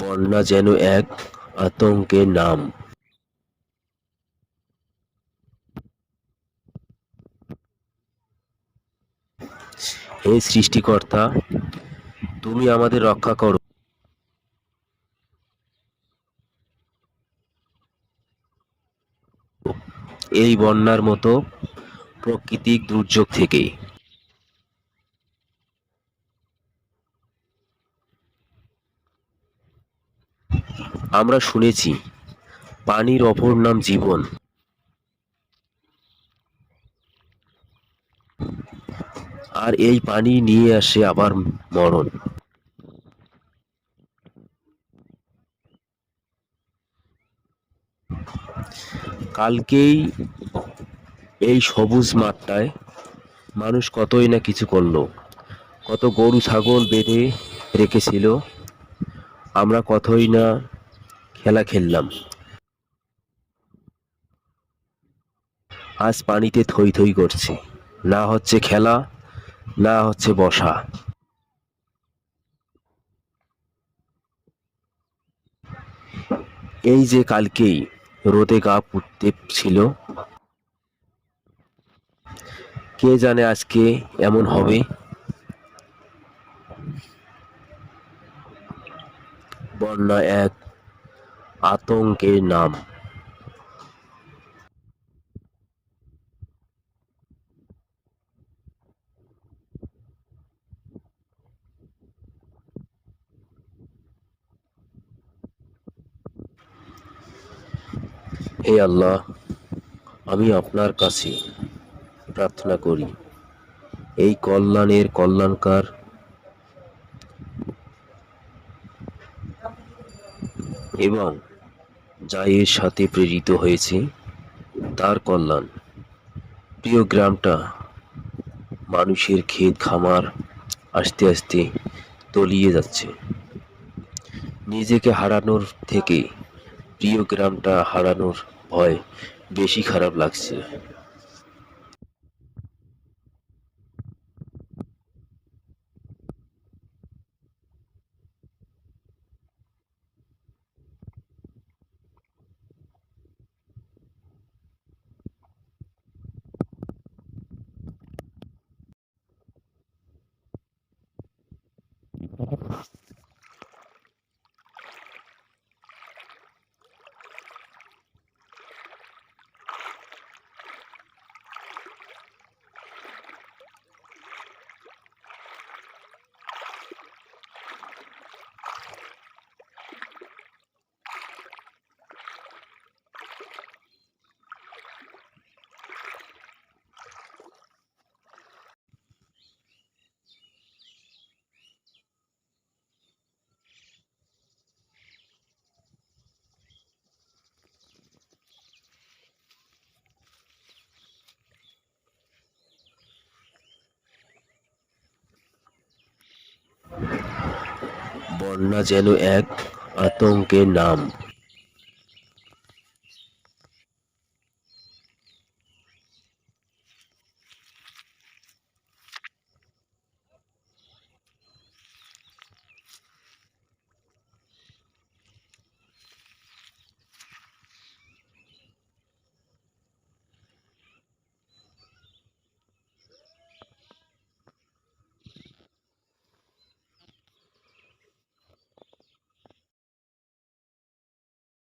বন্যা যেন এক আতঙ্কের নাম। হে সৃষ্টিকর্তা, তুমি আমাদের রক্ষা করো। এই বন্যার মতো প্রাকৃতিক দুর্যোগ থেকে আমরা শুনেছি, পানির অপর নাম জীবন। আর এই পানি নিয়ে আসে আবার মরণ। কালকেই এই সবুজ মাঠটায় মানুষ কতই না কিছু করল। কত গরু, ছাগল বেঁধে রেখেছিল। আমরা কতই না খেলা খেললাম। আজ পানিতে থই থই করছে। না হচ্ছে খেলা, না হচ্ছে বসা। এই যে কালকেই রোদে গা পুড়তে ছিল, কে জানে আজকে এমন হবে? বন্যা এক আতঙ্কের নাম। হে আল্লাহ আমি আপনার কাছে প্রার্থনা করি এই কল্যাণের কল্যাণকার এবং এর সাথে প্রেরিত হয়েছে তার কল্যাণ। প্রিয় গ্রামটা মানুষের ক্ষেত খামার আস্তে আস্তে তলিয়ে যাচ্ছে। নিজেকে হারানোর থেকে প্রিয় গ্রামটা হারানোর ভয় বেশি খারাপ লাগছে। বন্যা যেন এক আতঙ্কের নাম।